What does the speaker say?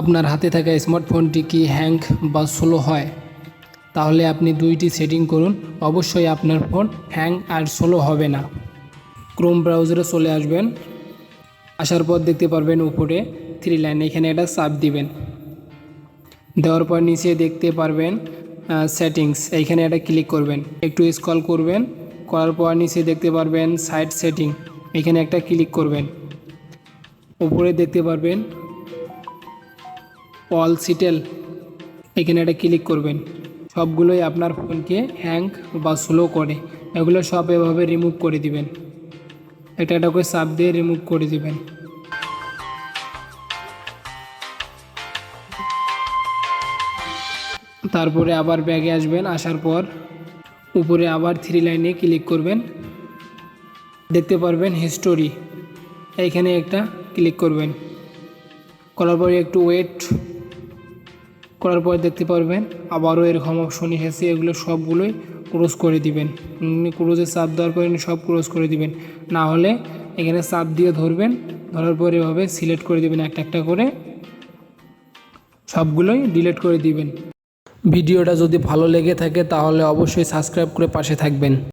আপনার হাতে থাকা স্মার্টফোনটি কি হ্যাং বা স্লো হয়? তাহলে আপনি দুইটি সেটিং করুন। অবশ্যই আপনার ফোন হ্যাং আর স্লো হবে না। ক্রোম ব্রাউজারে চলে আসবেন। আসার পর দেখতে পারবেন উপরে থ্রি লাইন, এখানে একটা চাপ দিবেন। দেওয়ার পর নিচে দেখতে পারবেন সেটিংস এইখানে একটা ক্লিক করবেন। একটু স্ক্রল করবেন, করার পর নিচে দেখতে পারবেন সাইট সেটিং, এখানে একটা ক্লিক করবেন। উপরে দেখতে পারবেন অল সিটেল এখানে একটা ক্লিক করবেন। সবগুলোই আপনার ফোনকে হ্যাং বা স্লো করে। এগুলো সব এভাবে রিমুভ করে দিবেন। একটা একটা করে চাপ দিয়ে রিমুভ করে দিবেন। তারপরে আবার ব্যাগে আসবেন। আসার পর উপরে আবার থ্রি লাইনে ক্লিক করবেন। দেখতে পারবেন হিস্টোরি এইখানে একটা ক্লিক করবেন। করার পরে একটু ওয়েট করার পর দেখতে পারবেন, আবারও এরকম অপশন এসেছে, এগুলো সবগুলোই ক্রস করে দিবেন। ক্রোজে চাপ দেওয়ার পরে সব ক্রস করে দিবেন। না হলে এখানে চাপ দিয়ে ধরবেন, ধরার পর এভাবে সিলেক্ট করে দিবেন একটা একটা করে। সবগুলোই ডিলিট করে দিবেন। ভিডিওটা যদি ভালো লেগে থাকে তাহলে অবশ্যই সাবস্ক্রাইব করে পাশে থাকবেন।